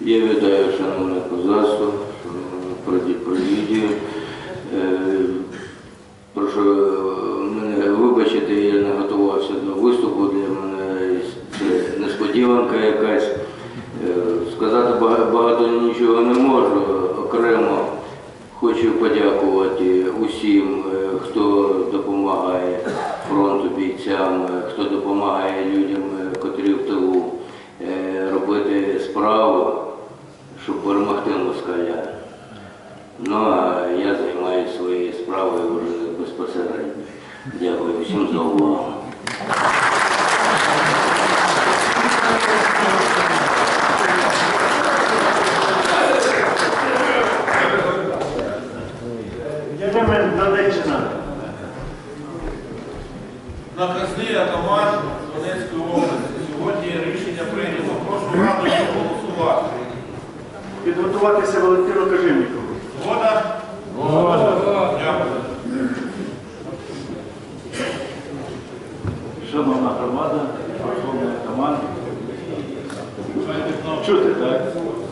Я вітаю шановне козацтво, шановну президію. Е, Прошу мене вибачити, я не готувався до виступу. Для мене це несподіванка якась. Е, Сказати багато нічого не можу. Окремо хочу подякувати усім, е, хто допомагає фронту бійцям, хто допомагає людям, котрі в тилу робити справу, щоб перемогти москаля. Ну а я займаюся своєю справою вже безпосередньо. Дякую всім за увагу. Підготуватися Валентину Кожевнікову. Згода? Дякую. Шановна громада, Верховний команда. Чути, так?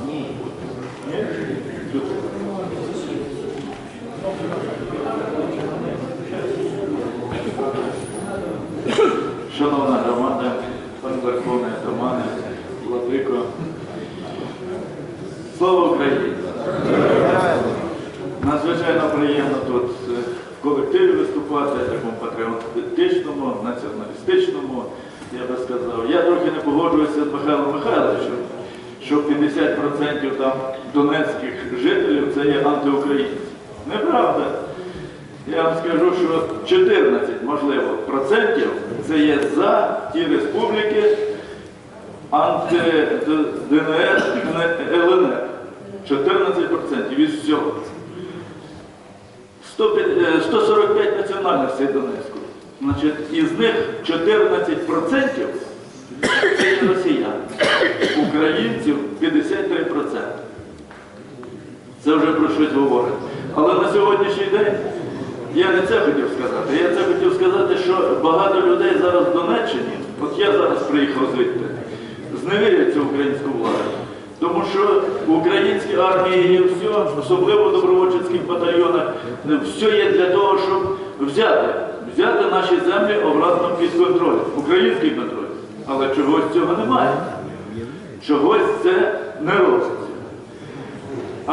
Ні. Ні? Чути. Шановна громада, пан Верховний атаман, Владико. Слава Україні! Надзвичайно приємно тут е, в колективі виступати, такому патріотичному, націоналістичному, я би сказав. Я трохи не погоджуюся з Михайлом Михайловичем, що 50% там донецьких жителів це є антиукраїнці. Неправда. Я вам скажу, що 14, можливо, процентів це є за ті республіки анти-ДНР, ЛНР. 14% із всього. 105, е, 145 національностей Донецьку. Значить, із них 14% це росіяни. Українців 53%. Це вже про щось говорить. Але на сьогоднішній день я не це хотів сказати. Я це хотів сказати, що багато людей зараз в Донеччині, от я зараз приїхав звідти, зневіряться українську владу. Тому що в армії є все, особливо в добровольчих батальйонах, все є для того, щоб взяти, взяти наші землі обратно під контроль, український контроль. Але чогось цього немає. Чогось це не робиться. А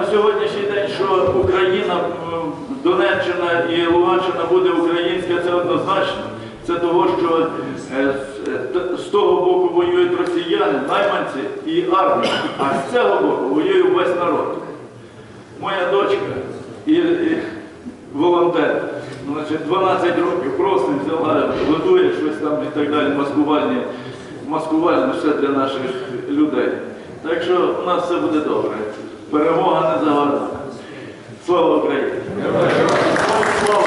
на сьогоднішній день, що Україна, Донеччина і Луганщина буде українська, це однозначно. Це того, що е, з- е, з того боку воюють росіяни, найманці і армія, а з цього боку воює весь народ. Моя дочка і, волонтер, значить, 12 років просто взяла, готує щось там і так далі, маскувальні, маскувальне все для наших людей. Так що у нас все буде добре. Перемога не за. Слава Україні! Слава!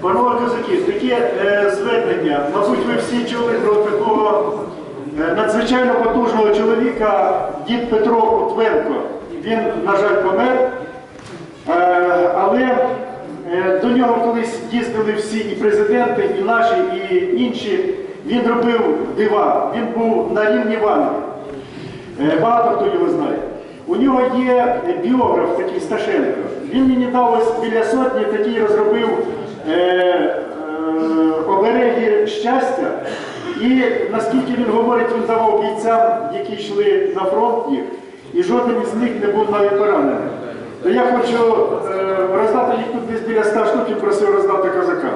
Панове козаки, таке е, звернення, мабуть, ви всі чули про такого е, надзвичайно потужного чоловіка, дід Петро Утвенко. Він, на жаль, помер, е, але е, до нього колись їздили всі і президенти, і наші, і інші. Він робив дива, він був на рівні Ванги. Е, Багато хто його знає. У нього є біограф такий Сташенко. Він мені дав ось біля сотні такий розробив обереги щастя. І наскільки він говорить, він давав бійцям, які йшли на фронт їх, і жоден із них не був навіть поранений. То я хочу е, роздати їх тут десь біля 100 штук і просив роздати козакам.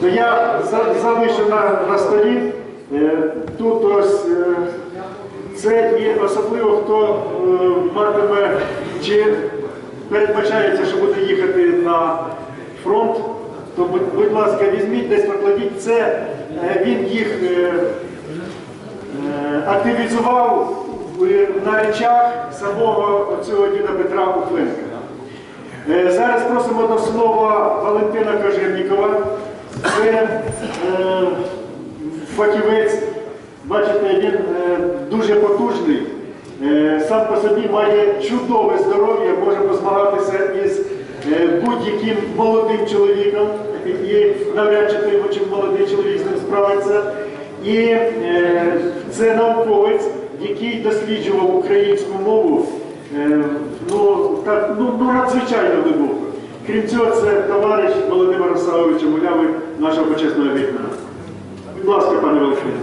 То я за- залишу на, на столі. Е, тут ось е, це і особливо хто е, матиме чи передбачається, що буде їхати на то будь, будь ласка, візьміть десь покладіть це. Е, він їх е, е, активізував на речах самого цього діда Петра Ухленка. Е, Зараз просимо до слова Валентина Кожевнікова. Це е, фахівець, бачите, він е, дуже потужний. Е, сам по собі має чудове здоров'я, може позмагатися із е, будь-яким молодим чоловіком. І навряд чи той, чим молодий чоловік з ним справиться. І е, це науковець, який досліджував українську мову е, ну, так, ну, ну, надзвичайно глибоко. Крім цього, це товариш Володимира Савовича Мулявий, нашого почесного вікна. Будь ласка, пане Володимире.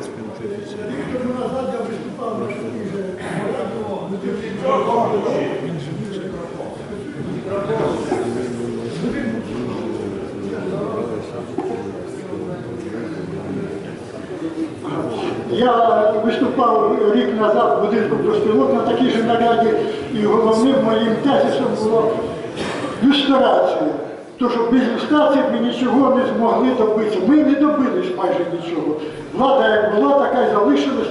Я виступав рік назад в будинку профспілок на такій же наряді, і головним моїм тезисом було люстрація. То, що без люстрації ми нічого не змогли добитися. Ми не добились майже нічого. Влада як була, така й залишилась,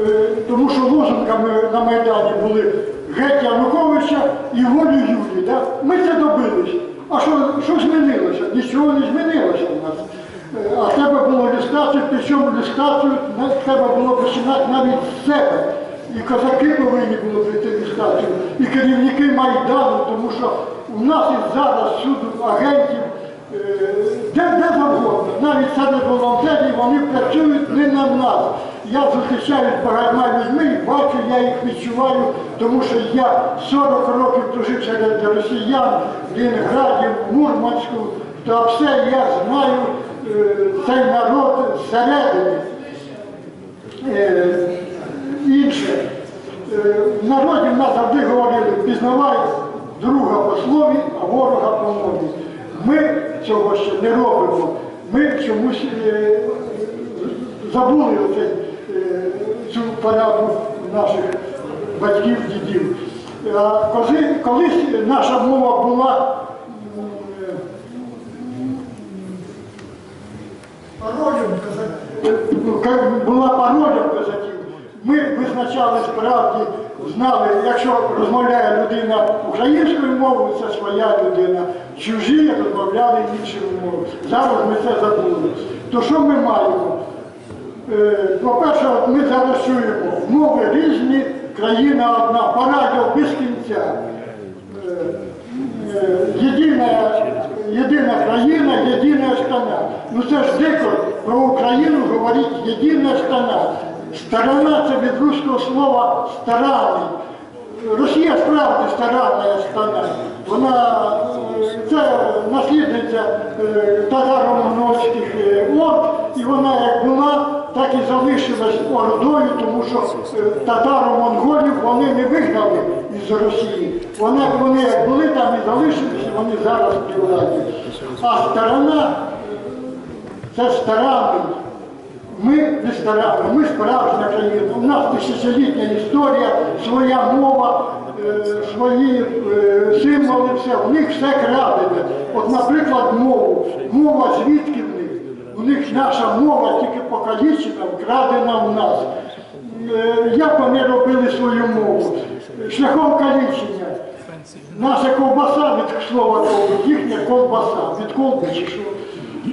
Е, тому що лозунгами на Майдані були геть Януковича і волю Юлії. Да? Ми це добились. А що, що змінилося? Нічого не змінилося в нас. А треба було люстрацію, причому люстрацію на- треба було починати навіть з себе. І козаки повинні були прийти в люстрацію, і керівники Майдану, тому що у нас і зараз суду агентів, е, де, де завгодно, навіть серед волонтерів вони працюють не на нас. Я зустрічаюсь з багатьма людьми бачу, я їх відчуваю, тому що я 40 років прожив серед росіян, в Лінграді, в Мурманську, то все я знаю цей народ зсередини. Е, інше. Е, В народі в нас завжди говорили, пізнавай друга по слові, а ворога по мові. Ми цього ще не робимо. Ми чомусь е, забули оцей, цю пораду наших батьків, дідів. А коли, колись наша мова була м, е, паролем козаків. Була паролем козаків. Ми визначали справді, знали, якщо розмовляє людина українською мовою, це своя людина. Чужі розмовляли іншою мовою. Зараз ми це забули. То що ми маємо? Е, По-перше, ми зараз чуємо, мови різні, країна одна, по радіо без кінця. Е, е, Єдина, єдина країна, єдина страна. Ну це ж дико про Україну говорить єдина страна. Сторона це від руського слова старанний. Росія справді старанна страна. Вона е, це наслідниця е, татаро-монгольських е, орд, і вона як була, так і залишилась ордою, тому що татаро-монголів вони не вигнали із Росії. Вони, вони як були там і залишилися, вони зараз владі. А сторона це старанний. Ми не старанні, ми справжня країна. У нас тисячолітня історія, своя мова, е, свої е, символи, все. У них все крадене. От, наприклад, мову. Мова звідки в них? У них наша мова тільки покалічена, вкрадена в нас. Е, Як вони робили свою мову? Шляхом калічення. Наша ковбаса від слова їхня ковбаса, від колби.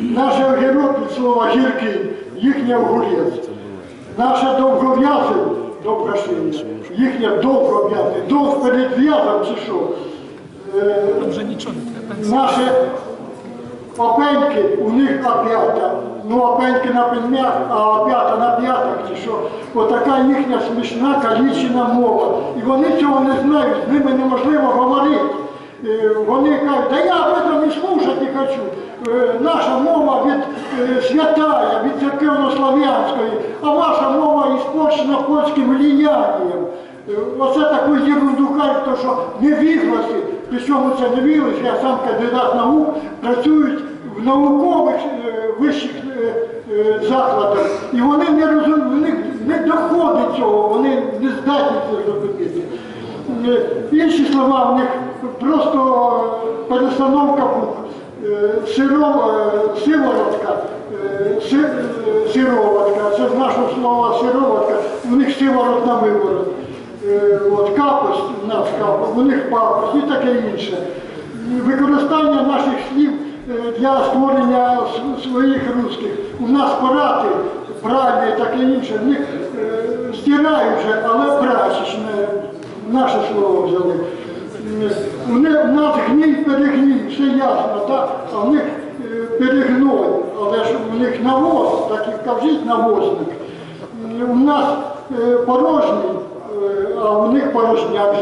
Наш огірок від слова гіркий, їхня огурець. Наша довгов'яза, довгошиння, їхня довгов'яза, довг перед в'язом чи що. Е, Наші опеньки, у них опята. Ну, опеньки на пеньмях, а опята на п'ятах чи що. Отака їхня смішна калічена мова. І вони цього не знають, з ними неможливо говорити. Е, Вони кажуть, да я об этом і слушать не хочу. Е, Наша мова від е, святая, від церковнослов'янської, а ваша мова іспорчена польським влиянням. Е, Оце таку ерунду кажуть, що невігласи, причому це невігласи, я сам кандидат наук, працюють в наукових вищих закладах, і вони не розуміють, в них не доходить цього, вони не здатні це зробити. Е, Інші слова в них просто перестановка. Е, Сиро, е, сиворотка, си- е, сироватка, це з нашого слова сироватка, у них сиворот на виворот. Е, От капость, у нас капость, у них папость і таке інше. Використання наших слів для створення своїх русських. У нас порати, правильне і таке інше, в них стирають вже, але прачечне, наше слово взяли. Вони гній перегній, все ясно, так? а в них е, перегной, але ж у них навоз, так і кажіть навозник. у нас е, порожній, е, а у них порожняк.